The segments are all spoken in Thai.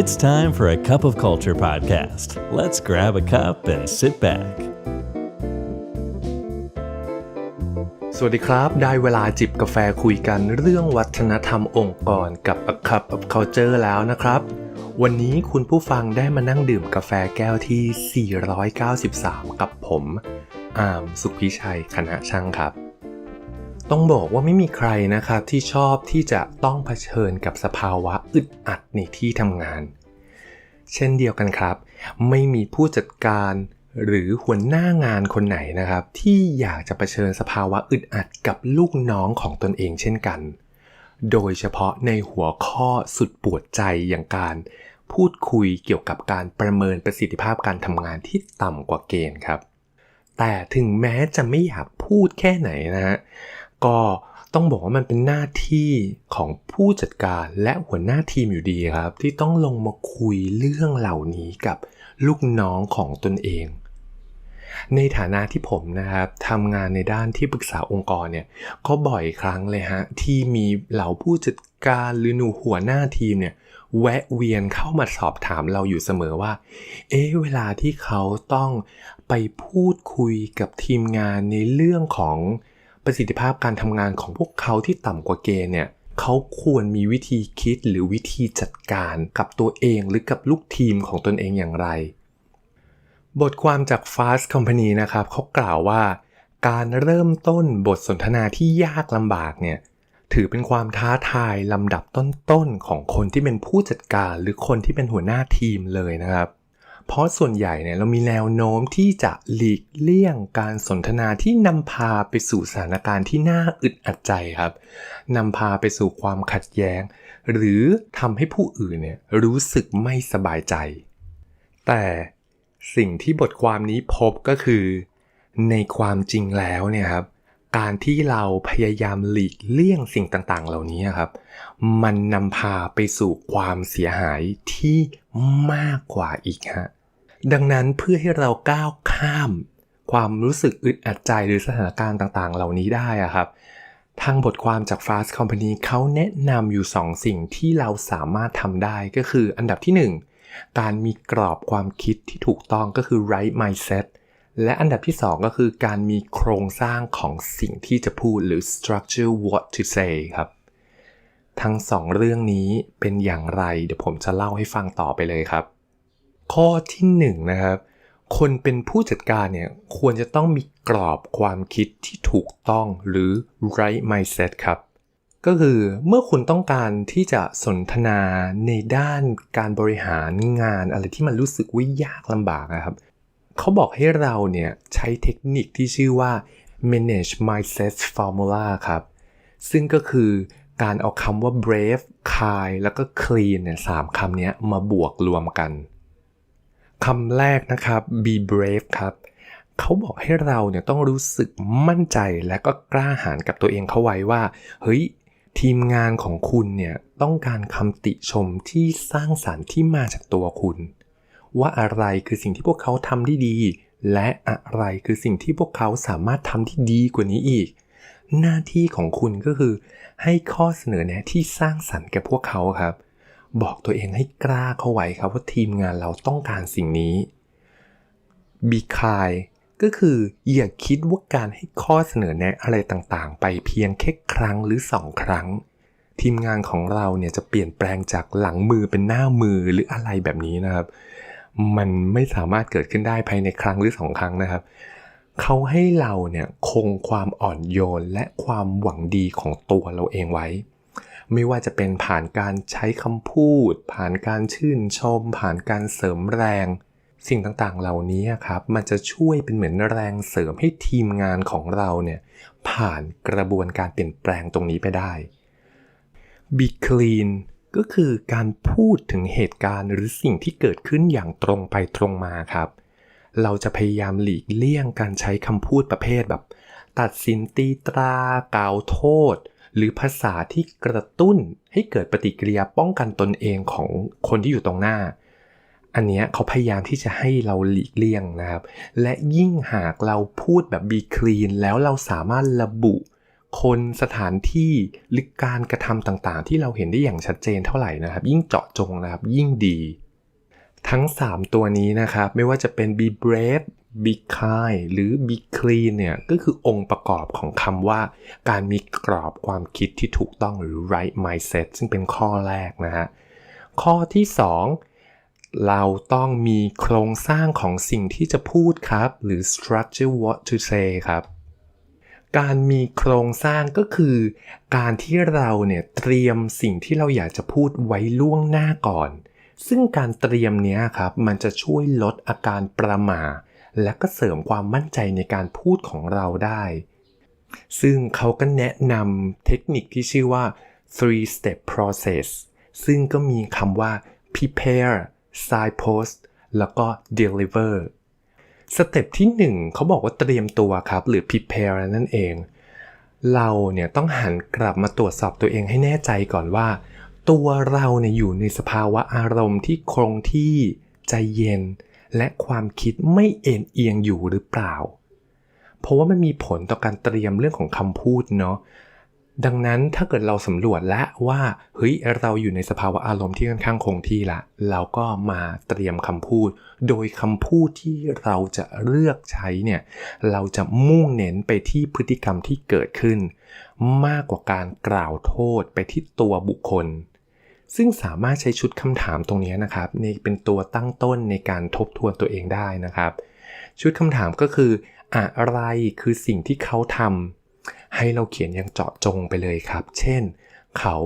It's time for a Cup of Culture podcast. Let's grab a cup and sit back. สวัสดีครับ ได้เวลาจิบกาแฟคุยกันเรื่องวัฒนธรรมองค์กรกับ A Cup of Culture แล้วนะครับ วันนี้คุณผู้ฟังได้มานั่งดื่มกาแฟแก้วที่ 493 กับผม อามสุขพิชัยคณะช่างครับ ต้องบอกว่าไม่มีใครนะครับที่ชอบที่จะต้องเผชิญกับสภาวะอึดอัดในที่ทำงาน เช่นเดียวกันครับ ไม่มีผู้จัดการหรือหัวหน้างานคนไหนนะครับ ที่อยากจะเผชิญสภาวะอึดอัดกับลูกน้องของตนเองเช่นกัน โดยเฉพาะในหัวข้อสุดปวดใจอย่างการพูดคุยเกี่ยวกับการประเมินประสิทธิภาพการทำงานที่ต่ำกว่าเกณฑ์ครับ แต่ถึงแม้จะไม่อยากพูดแค่ไหนนะฮะ ก็ต้องบอกว่ามันเป็นหน้าที่ของผู้จัดการและหัวหน้าทีมอยู่ดีครับ ที่ต้องลงมาคุยเรื่องเหล่านี้กับลูกน้องของตนเอง ในฐานะที่ผมนะครับทำงานในด้านที่ปรึกษาองค์กรเนี่ยก็บ่อยครั้งเลยฮะ ที่มีเหล่าผู้จัดการหรือหนูหัวหน้าทีมเนี่ยแวะเวียนเข้ามาสอบถามเราอยู่เสมอว่า เอ๊ะ เวลาที่เขาต้องไปพูดคุยกับทีมงานในเรื่องของ ประสิทธิภาพการทำงานของพวกเขาที่ต่ำกว่าเกณฑ์เนี่ยเขาควรมีวิธีคิดหรือวิธีจัดการกับตัวเองหรือกับลูกทีมของตนเองอย่างไร บทความจาก Fast Company นะครับเขากล่าวว่า การเริ่มต้นบทสนทนาที่ยากลำบากเนี่ยถือเป็นความท้าทายลำดับต้นๆของคนที่เป็นผู้จัดการหรือคนที่เป็นหัวหน้าทีมเลยนะครับ เพราะส่วนใหญ่เนี่ยเรามีแนวโน้มที่จะหลีกเลี่ยงการสนทนาที่นำพาไปสู่สถานการณ์ที่น่าอึดอัดใจครับนำพาไปสู่ความขัดแย้ง หรือทำให้ผู้อื่นเนี่ยรู้สึกไม่สบายใจ แต่สิ่งที่บทความนี้พบก็คือ ในความจริงแล้วเนี่ยครับการที่เราพยายามหลีกเลี่ยงสิ่งต่างๆ เหล่านี้ครับ มันนำพาไปสู่ความเสียหายที่มากกว่าอีกฮะ ดังนั้นเพื่อให้เราก้าวข้าม ความรู้สึกอึดอัดใจหรือสถานการณ์ต่างๆ เหล่านี้ได้อะครับ ทางบทความจาก Fast Company เขาแนะนำอยู่ 2 สิ่งที่เราสามารถทำได้ก็คืออันดับที่ 1 การมีกรอบความคิดที่ถูกต้องก็คือ right mindset และอันดับที่ 2 ก็คือการมีโครงสร้างของสิ่งที่จะพูดหรือ structure what to say ครับ ทั้งสองเรื่องนี้เป็นอย่างไร เดี๋ยวผมจะเล่าให้ฟังต่อไปเลยครับ ข้อที่1นงนะครับ คนเป็นผู้จัดการเนี่ยควรจะต้องมีกรอบความคิดที่ถูกต้องหรือ right mindset ครับ ก็คือเมื่อคุณต้องการที่จะสนทนาในด้านการบริหารงานอะไรที่มันรู้สึกว่ายากลำบากนะครับ เขาบอกให้เราเนี่ยใช้เทคนิคที่ชื่อว่า manage mindset formula ครับ ซึ่งก็คือการเอาคำว่า brave kind แล้วก็ clean เนี่ยสามคำนี้มาบวกรวมกัน คำแรกนะครับ be brave ครับเขาบอกให้เราเนี่ยต้องรู้สึกมั่นใจและก็กล้าหาญกับตัวเองเข้าไว้ว่า เฮ้ย ทีมงานของคุณเนี่ยต้องการคำติชมที่สร้างสารรค์ที่มาจากตัวคุณ ว่าอะไรคือสิ่งที่พวกเขาทำได้ดี และอะไรคือสิ่งที่พวกเขาสามารถทำที่ดีกว่านี้อีก หน้าที่ของคุณก็คือ ให้ข้อเสนอแนะที่สร้างสรรค์แก่พวกเขาครับ บอกตัวเองให้กล้าเข้าไว้ครับว่าทีมงานเราต้องการสิ่งนี้บีคายก็คืออย่าคิดว่าการให้ข้อเสนอแนะอะไรต่างๆ ไปเพียงแค่ครั้งหรือสองครั้ง ทีมงานของเราเนี่ยจะเปลี่ยนแปลงจากหลังมือเป็นหน้ามือหรืออะไรแบบนี้นะครับ มันไม่สามารถเกิดขึ้นได้ภายในครั้งหรือสองครั้งนะครับเขาให้เราเนี่ยคงความอ่อนโยนและความหวังดีของตัวเราเองไว้ ไม่ว่าจะเป็นผ่านการใช้คำพูด ผ่านการชื่นชม ผ่านการเสริมแรง สิ่งต่างๆ เหล่านี้ครับ มันจะช่วยเป็นเหมือนแรงเสริมให้ทีมงานของเราเนี่ยผ่านกระบวนการเปลี่ยนแปลงตรงนี้ไปได้ Be clean ก็คือการพูดถึงเหตุการณ์หรือสิ่งที่เกิดขึ้นอย่างตรงไปตรงมาครับ เราจะพยายามหลีกเลี่ยงการใช้คำพูดประเภทแบบ ตัดสินตีตรากล่าวโทษ หรือภาษาที่กระตุ้นให้เกิดปฏิกิริยาป้องกันตนเองของคนที่อยู่ตรงหน้า อันเนี้ยเขาพยายามที่จะให้เราหลีกเลี่ยงนะครับ และยิ่งหากเราพูดแบบ be clean แล้วเราสามารถระบุคนสถานที่หรือการกระทำต่างๆ ที่เราเห็นได้อย่างชัดเจนเท่าไหร่นะครับ ยิ่งเจาะจงนะครับยิ่งดี ทั้ง 3 ตัวนี้นะครับ ไม่ว่าจะเป็น be brave be kind หรือ be clean เนี่ย ก็คือองค์ประกอบของคำว่า การมีกรอบความคิดที่ถูกต้องหรือ right mindset ซึ่งเป็นข้อแรกนะฮะ ข้อที่ 2 เราต้องมีโครงสร้างของสิ่งที่จะพูดครับ หรือ structure what to say ครับ การมีโครงสร้างก็คือ การที่เราเนี่ยเตรียมสิ่งที่เราอยากจะพูดไว้ล่วงหน้าก่อน ซึ่งการเตรียมเนี้ยครับ มันจะช่วยลดอาการประหม่า และก็เสริมความมั่นใจในการพูดของเราได้ ซึ่งเขาก็แนะนำเทคนิคที่ชื่อว่า three step process ซึ่งก็มีคำว่า prepare signpost แล้วก็ deliver สเต็ปที่ 1 เขาบอกว่าเตรียมตัวครับ หรือ prepare นั่นเอง เราเนี่ยต้องหันกลับมาตรวจสอบตัวเองให้แน่ใจก่อนว่า ตัวเราเนี่ยอยู่ในสภาวะอารมณ์ที่คงที่ใจเย็น และความคิดไม่เอ็นเอียงอยู่หรือเปล่า เพราะว่ามันมีผลต่อการเตรียมเรื่องของคำพูดเนาะดังนั้นถ้าเกิดเราสำรวจแล้วว่าเฮ้ยเราอยู่ในสภาวะอารมณ์ที่ค่อนข้างคงที่ละ เราก็มาเตรียมคำพูด โดยคำพูดที่เราจะเลือกใช้เนี่ยเราจะมุ่งเน้นไปที่พฤติกรรมที่เกิดขึ้น มากกว่าการกล่าวโทษไปที่ตัวบุคคล ซึ่งสามารถใช้ชุดคำถามตรงนี้นะครับในเป็นตัวตั้งต้นในการทบทวนตัวเองได้นะครับ ชุดคำถามก็คือ อะไรคือสิ่งที่เขาทำให้เราเขียนอย่างเจาะจงไปเลยครับ เช่น เขา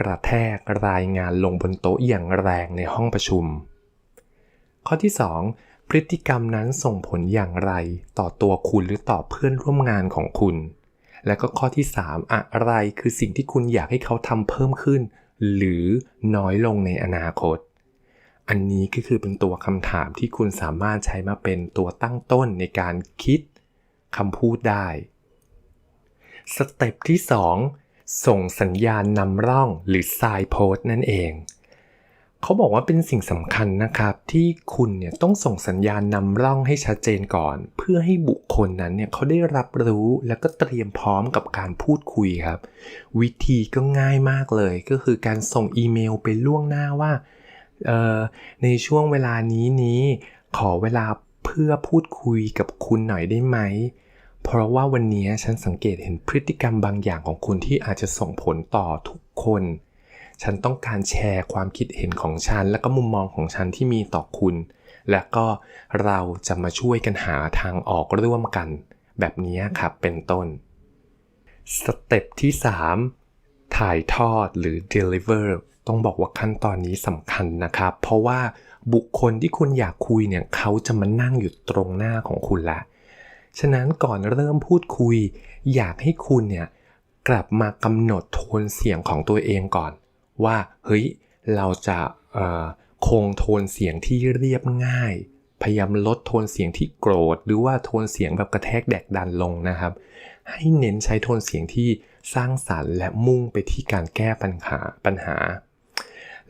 กระแทกรายงานลงบนโต๊ะอย่างแรงในห้องประชุม ข้อที่ 2 พฤติกรรมนั้นส่งผลอย่างไรต่อตัวคุณหรือต่อเพื่อนร่วมงานของคุณ และก็ข้อที่ 3 อะไรคือสิ่งที่คุณอยากให้เขาทำเพิ่มขึ้น หรือน้อยลงในอนาคต อันนี้ก็คือเป็นตัวคำถามที่คุณสามารถใช้มาเป็นตัวตั้งต้นในการคิดคำพูดได้ สเต็ปที่ 2 ส่งสัญญาณนำร่องหรือ sign post นั่นเอง เขาบอกว่าเป็นสิ่งสำคัญนะครับ ที่คุณเนี่ยต้องส่งสัญญาณนำร่องให้ชัดเจนก่อน เพื่อให้บุคคลนั้นเนี่ยเขาได้รับรู้แล้วก็เตรียมพร้อมกับการพูดคุยครับ วิธีก็ง่ายมากเลย ก็คือการส่งอีเมลไปล่วงหน้าว่าในช่วงเวลานี้นี้ขอเวลาเพื่อพูดคุยกับคุณหน่อยได้ไหม เพราะว่าวันนี้ฉันสังเกตเห็นพฤติกรรมบางอย่างของคุณที่อาจจะส่งผลต่อทุกคน ฉันต้องการแชร์ความคิดเห็นของฉัน และก็มุมมองของฉันที่มีต่อคุณ และก็เราจะมาช่วยกันหาทางออกร่วมกัน แบบนี้ครับเป็นต้น สเต็ปที่ 3 ถ่ายทอดหรือ deliver ต้องบอกว่าขั้นตอนนี้สำคัญนะครับ เพราะว่าบุคคลที่คุณอยากคุยเนี่ยเขาจะมานั่งอยู่ตรงหน้าของคุณละ ฉะนั้นก่อนเริ่มพูดคุย อยากให้คุณเนี่ยกลับมากำหนดโทนเสียงของตัวเองก่อน ว่าเฮ้ยเราจะคงโทนเสียงที่เรียบง่าย พยายามลดโทนเสียงที่โกรธ หรือว่าโทนเสียงแบบกระแทกแดกดันลงนะครับ ให้เน้นใช้โทนเสียงที่สร้างสารรค์และมุ่งไปที่การแก้ปัญหาปัญหา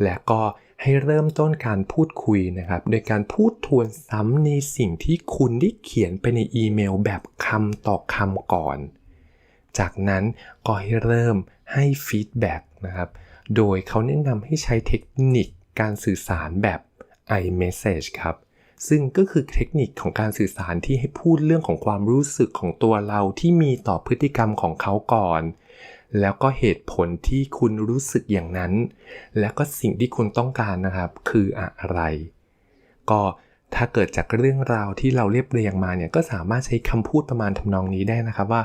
และก็ให้เริ่มต้นการพูดคุยนะครับ โดยการพูดทวนซ้ำในสิ่งที่คุณได้เขียนไปในอีเมลแบบคำต่อคำก่อน จากนั้นก็ให้เริ่มให้ฟีดแบ็กนะครับ โดยเขาแนะนำให้ใช้เทคนิคการสื่อสารแบบ iMessage ครับ ซึ่งก็คือเทคนิคของการสื่อสารที่ให้พูดเรื่องของความรู้สึกของตัวเราที่มีต่อพฤติกรรมของเขาก่อน แล้วก็เหตุผลที่คุณรู้สึกอย่างนั้น แล้วก็สิ่งที่คุณต้องการนะครับ คืออะไร ก็ถ้าเกิดจากเรื่องราวที่เราเรียบเรียงมาเนี่ยก็สามารถใช้คำพูดประมาณทำนองนี้ได้นะครับว่า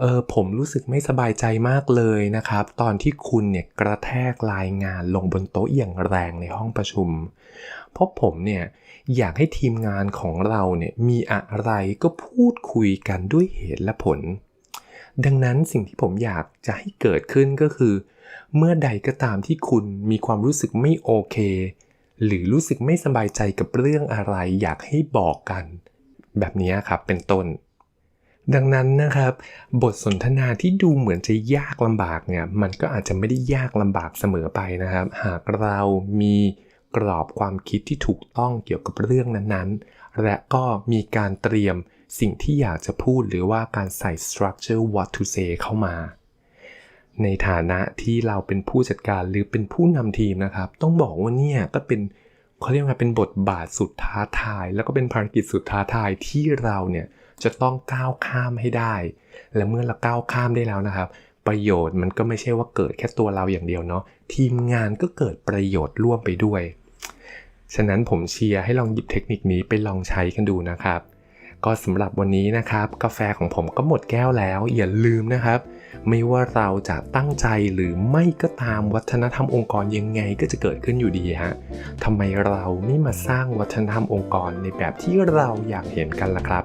เออผมรู้สึกไม่สบายใจมากเลยนะครับ ตอนที่คุณเนี่ยกระแทกรายงานลงบนโต๊ะอย่างแรงในห้องประชุม เพราะผมเนี่ยอยากให้ทีมงานของเราเนี่ยมีอะไรก็พูดคุยกันด้วยเหตุและผล ดังนั้นสิ่งที่ผมอยากจะให้เกิดขึ้นก็คือ เมื่อใดก็ตามที่คุณมีความรู้สึกไม่โอเค หรือรู้สึกไม่สบายใจกับเรื่องอะไร อยากให้บอกกัน แบบนี้ครับเป็นต้น ดังนั้นนะครับ บทสนทนาที่ดูเหมือนจะยากลำบากเนี่ยมันก็อาจจะไม่ได้ยากลำบากเสมอไปนะครับ หากเรามีกรอบความคิดที่ถูกต้องเกี่ยวกับเรื่องนั้นๆ และก็มีการเตรียมสิ่งที่อยากจะพูดหรือว่าการใส่ structure what to say เข้ามา ในฐานะที่เราเป็นผู้จัดการหรือเป็นผู้นำทีมนะครับ ต้องบอกว่าเนี่ยก็เป็นเขาเรียกว่าเป็นบทบาทสุดท้าทาย แล้วก็เป็นภารกิจสุดท้าทายที่เราเนี่ย จะต้องก้าวข้ามให้ได้ และเมื่อเราก้าวข้ามได้แล้วนะครับ ประโยชน์มันก็ไม่ใช่ว่าเกิดแค่ตัวเราอย่างเดียวเนาะทีมงานก็เกิดประโยชน์ร่วมไปด้วย ฉะนั้นผมเชียร์ให้ลองหยิบเทคนิคนี้ไปลองใช้กันดูนะครับ ก็สำหรับวันนี้นะครับ กาแฟของผมก็หมดแก้วแล้ว อย่าลืมนะครับ ไม่ว่าเราจะตั้งใจหรือไม่ก็ตามวัฒนธรรมองค์กรยังไงก็จะเกิดขึ้นอยู่ดีฮะทำไมเราไม่มาสร้างวัฒนธรรมองค์กรในแบบที่เราอยากเห็นกันล่ะครับ